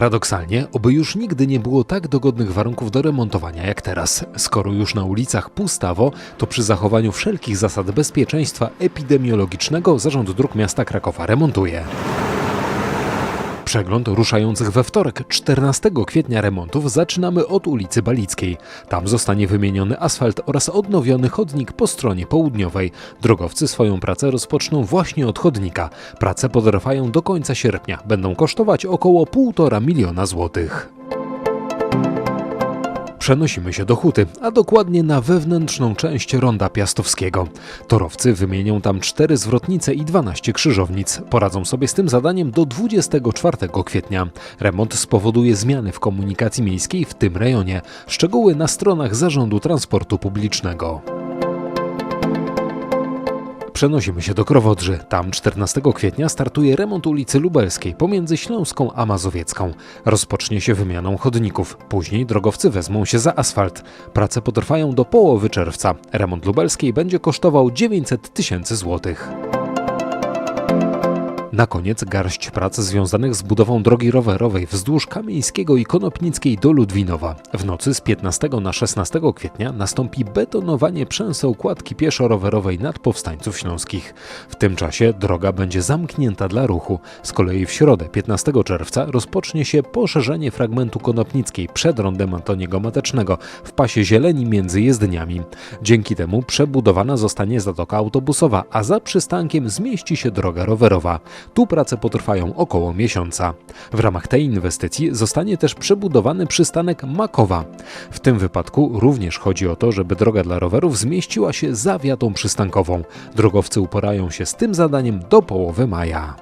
Paradoksalnie, oby już nigdy nie było tak dogodnych warunków do remontowania jak teraz. Skoro już na ulicach pustawo, to przy zachowaniu wszelkich zasad bezpieczeństwa epidemiologicznego Zarząd Dróg Miasta Krakowa remontuje. Przegląd ruszających we wtorek 14 kwietnia remontów zaczynamy od ulicy Balickiej. Tam zostanie wymieniony asfalt oraz odnowiony chodnik po stronie południowej. Drogowcy swoją pracę rozpoczną właśnie od chodnika. Prace potrwają do końca sierpnia. Będą kosztować około 1,5 miliona złotych. Przenosimy się do Huty, a dokładnie na wewnętrzną część Ronda Piastowskiego. Torowcy wymienią tam cztery zwrotnice i 12 krzyżownic. Poradzą sobie z tym zadaniem do 24 kwietnia. Remont spowoduje zmiany w komunikacji miejskiej w tym rejonie. Szczegóły na stronach Zarządu Transportu Publicznego. Przenosimy się do Krowodrzy. Tam 14 kwietnia startuje remont ulicy Lubelskiej pomiędzy Śląską a Mazowiecką. Rozpocznie się wymianą chodników. Później drogowcy wezmą się za asfalt. Prace potrwają do połowy czerwca. Remont Lubelskiej będzie kosztował 900 tysięcy złotych. Na koniec garść prac związanych z budową drogi rowerowej wzdłuż Kamieńskiego i Konopnickiej do Ludwinowa. W nocy z 15 na 16 kwietnia nastąpi betonowanie przęseł kładki pieszo-rowerowej nad Powstańców Śląskich. W tym czasie droga będzie zamknięta dla ruchu. Z kolei w środę 15 czerwca rozpocznie się poszerzenie fragmentu Konopnickiej przed rondem Antoniego Matecznego w pasie zieleni między jezdniami. Dzięki temu przebudowana zostanie zatoka autobusowa, a za przystankiem zmieści się droga rowerowa. Tu prace potrwają około miesiąca. W ramach tej inwestycji zostanie też przebudowany przystanek Makowa. W tym wypadku również chodzi o to, żeby droga dla rowerów zmieściła się za wiatą przystankową. Drogowcy uporają się z tym zadaniem do połowy maja.